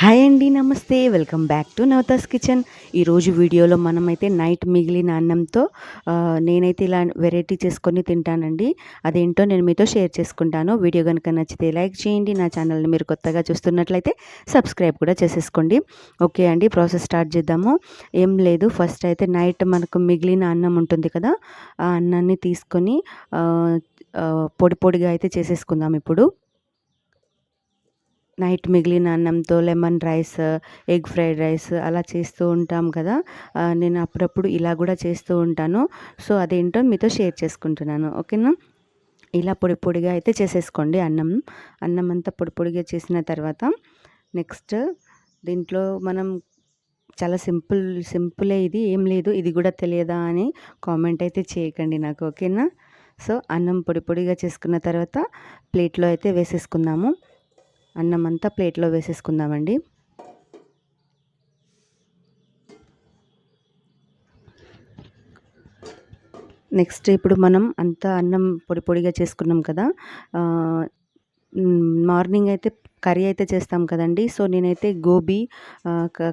Hi అండి నమస్తే. Welcome back to Navata's kitchen. ఈరోజు వీడియోలో మనమైతే నైట్ మిగిలిన అన్నంతో నేనైతే ఇలా వెరైటీ చేసుకొని తింటానండి. అదేంటో నేను మీతో షేర్ చేసుకుంటాను. వీడియో కనుక నచ్చితే లైక్ చేయండి. నా ఛానల్ని మీరు కొత్తగా చూస్తున్నట్లయితే సబ్స్క్రైబ్ కూడా చేసేసుకోండి. ఓకే అండి ప్రాసెస్ స్టార్ట్ చేద్దాము. ఏం లేదు ఫస్ట్ అయితే నైట్ మనకు మిగిలిన అన్నం ఉంటుంది కదా ఆ అన్నాన్ని తీసుకొని పొడి పొడిగా అయితే చేసేసుకుందాం ఇప్పుడు. నైట్ మిగిలిన అన్నంతో lemon rice egg fried rice అలా చేస్తూ ఉంటాం కదా. నేను అప్పుడప్పుడు ఇలా కూడా చేస్తూ ఉంటాను. సో అదేంటో మీతో షేర్ చేసుకుంటున్నాను. ఓకేనా? ఇలా పొడి పొడిగా అయితే చేసేసుకోండి అన్నం. అన్నం అంతా పొడి పొడిగా చేసిన తర్వాత నెక్స్ట్ దీంట్లో మనం చాలా సింపుల్ సింపులే ఇది ఏం లేదు ఇది కూడా తెలియదా అని కామెంట్ అయితే చేయకండి నాకు ఓకేనా? సో అన్నం పొడి పొడిగా చేసుకున్న తర్వాత ప్లేట్లో అయితే వేసేసుకుందాము. అన్నం అంతా ప్లేట్లో వేసేసుకుందామండి. నెక్స్ట్ ఇప్పుడు మనం అంతా అన్నం పొడి పొడిగా చేసుకున్నాం కదా మార్నింగ్ అయితే కర్రీ అయితే చేస్తాం కదండి. సో నేనైతే గోబీ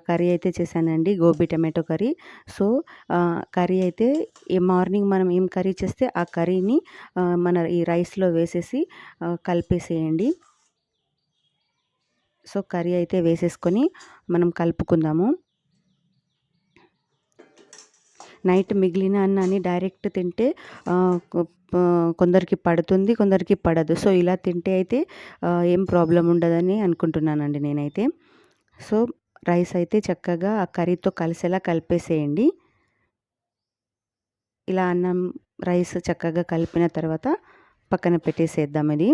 కర్రీ అయితే చేశానండి gobi tomato curry. So curry అయితే ఈ మార్నింగ్ మనం ఏం కర్రీ చేస్తే ఆ కర్రీని మన ఈ రైస్లో వేసేసి కలిపేసేయండి. సో కర్రీ అయితే వేసేసుకొని మనం కలుపుకుందాము. నైట్ మిగిలిన అన్నాన్ని డైరెక్ట్ తింటే కొందరికి పడుతుంది కొందరికి పడదు. సో ఇలా తింటే అయితే ఏం ప్రాబ్లం ఉండదని అనుకుంటున్నానండి నేనైతే. సో రైస్ అయితే చక్కగా ఆ కర్రీతో కలిసేలా కలిపేసేయండి. ఇలా అన్నం రైస్ చక్కగా కలిపిన తర్వాత పక్కన పెట్టేసేద్దాం ఇది.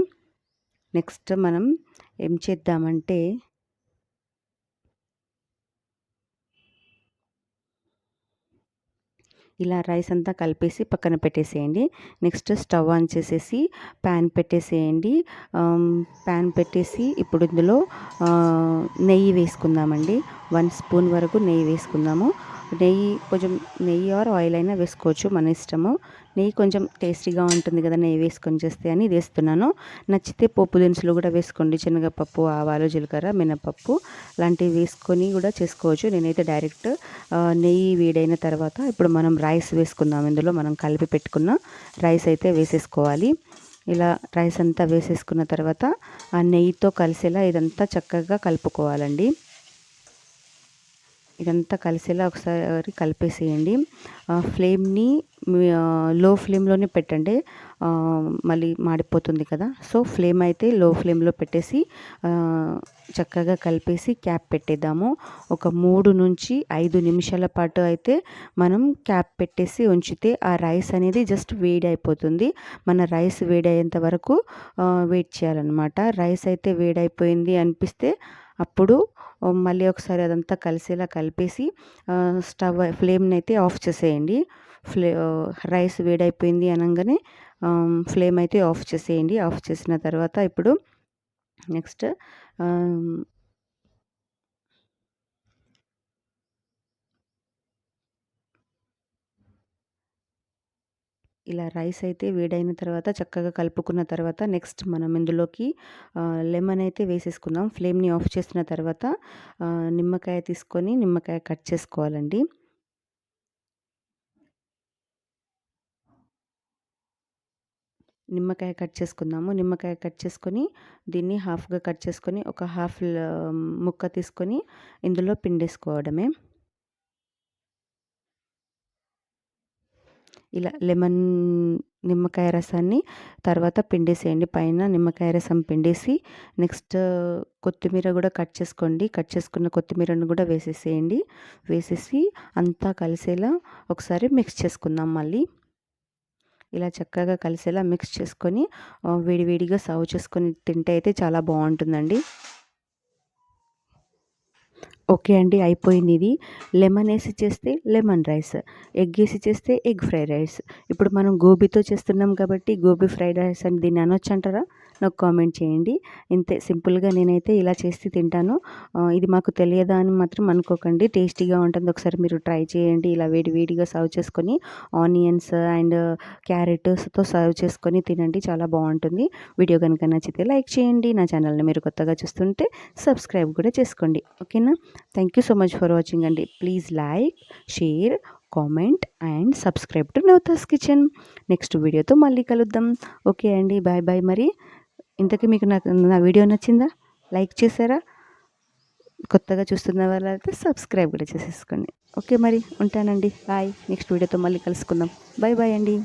నెక్స్ట్ మనం ఏం చేద్దామంటే ఇలా రైస్ అంతా కలిపేసి పక్కన పెట్టేసేయండి. నెక్స్ట్ స్టవ్ ఆన్ చేసేసి ప్యాన్ పెట్టేసేయండి. ప్యాన్ పెట్టేసి ఇప్పుడు ఇందులో నెయ్యి వేసుకుందామండి. వన్ స్పూన్ వరకు నెయ్యి వేసుకుందాము. నెయ్యి కొంచెం నెయ్యి ఆర్ ఆయిల్ అయినా వేసుకోవచ్చు మన ఇష్టము. నెయ్యి కొంచెం టేస్టీగా ఉంటుంది కదా నెయ్యి వేసుకొని చేస్తే అని వేస్తున్నాను. నచ్చితే పోపు దినుసులు కూడా వేసుకోండి. శనగపప్పు ఆవాలు జీలకర్ర మినపప్పు లాంటివి వేసుకొని కూడా చేసుకోవచ్చు. నేనైతే డైరెక్ట్ నెయ్యి వేడైన తర్వాత ఇప్పుడు మనం రైస్ వేసుకుందాం. ఇందులో మనం కలిపి పెట్టుకున్న రైస్ అయితే వేసేసుకోవాలి. ఇలా రైస్ అంతా వేసేసుకున్న తర్వాత ఆ నెయ్యితో కలిసేలా ఇదంతా చక్కగా కలుపుకోవాలండి. ఇదంతా కలిసేలా ఒకసారి కలిపేసేయండి. ఫ్లేమ్ని లో ఫ్లేమ్లోనే పెట్టండి. మళ్ళీ మాడిపోతుంది కదా. సో ఫ్లేమ్ అయితే లో ఫ్లేమ్లో పెట్టేసి చక్కగా కలిపేసి క్యాప్ పెట్టేద్దాము. ఒక మూడు నుంచి ఐదు నిమిషాల పాటు అయితే మనం క్యాప్ పెట్టేసి ఉంచితే ఆ రైస్ అనేది జస్ట్ వేడి అయిపోతుంది మన రైస్ వేడి అయ్యేంత వరకు వెయిట్ చేయాలన్నమాట. రైస్ అయితే వేడైపోయింది అనిపిస్తే అప్పుడు మళ్ళీ ఒకసారి అదంతా కలిసేలా కలిపేసి స్టవ్ ఫ్లేమ్ని అయితే ఆఫ్ చేసేయండి. ఫ్లే రైస్ వేడైపోయింది అనగానే ఫ్లేమ్ అయితే ఆఫ్ చేసేయండి. ఆఫ్ చేసిన తర్వాత ఇప్పుడు నెక్స్ట్ ఇలా రైస్ అయితే వేడైన తర్వాత చక్కగా కలుపుకున్న తర్వాత నెక్స్ట్ మనం ఇందులోకి లెమన్ అయితే వేసేసుకుందాం. ఫ్లేమ్ని ఆఫ్ చేసిన తర్వాత నిమ్మకాయ తీసుకొని నిమ్మకాయ కట్ చేసుకోవాలండి. నిమ్మకాయ కట్ చేసుకుందాము. నిమ్మకాయ కట్ చేసుకొని దీన్ని హాఫ్గా కట్ చేసుకొని ఒక హాఫ్ ముక్క తీసుకొని ఇందులో పిండేసుకోవడమే. ఇలా లెమన్ నిమ్మకాయ రసాన్ని తర్వాత పిండేసేయండి. పైన నిమ్మకాయ రసం పిండేసి నెక్స్ట్ కొత్తిమీర కూడా కట్ చేసుకోండి. కట్ చేసుకున్న కొత్తిమీరను కూడా వేసేసేయండి. వేసేసి అంతా కలిసేలా ఒకసారి మిక్స్ చేసుకుందాం మళ్ళీ. ఇలా చక్కగా కలిసేలా మిక్స్ చేసుకొని వేడివేడిగా సర్వ్ చేసుకొని తింటే అయితే చాలా బాగుంటుందండి. ఓకే అండి అయిపోయింది ఇది. లెమన్ వేసి చేస్తే లెమన్ రైస్ ఎగ్ వేసి చేస్తే ఎగ్ ఫ్రైడ్ రైస్. ఇప్పుడు మనం గోబీతో చేస్తున్నాం కాబట్టి గోబీ ఫ్రైడ్ రైస్ అని దీన్ని అనొచ్చు అంటారా? నాకు కామెంట్ చేయండి. ఇంతే సింపుల్గా నేనైతే ఇలా చేసి తింటాను. ఇది మాకు తెలియదా అని మాత్రం అనుకోకండి. టేస్టీగా ఉంటుంది. ఒకసారి మీరు ట్రై చేయండి. ఇలా వేడి వేడిగా సర్వ్ చేసుకొని ఆనియన్స్ అండ్ క్యారెట్స్తో సర్వ్ చేసుకొని తినండి. చాలా బాగుంటుంది. వీడియో కనుక నచ్చితే లైక్ చేయండి. నా ఛానల్ని మీరు కొత్తగా చూస్తుంటే సబ్స్క్రైబ్ కూడా చేసుకోండి. ఓకేనా? Thank you so much for watching అండి. Please like share comment and subscribe to Navata's kitchen next వీడియోతో మళ్ళీ కలుద్దాం. ఓకే అండి. బాయ్ బాయ్ మరి. ఇంతకీ మీకు నాకు నా వీడియో నచ్చిందా? లైక్ చేశారా? కొత్తగా చూస్తున్న వాళ్ళైతే సబ్స్క్రైబ్ కూడా చేసేసుకోండి. ఓకే మరి ఉంటానండి. బాయ్. నెక్స్ట్ వీడియోతో మళ్ళీ కలుసుకుందాం. బాయ్ బాయ్ అండి.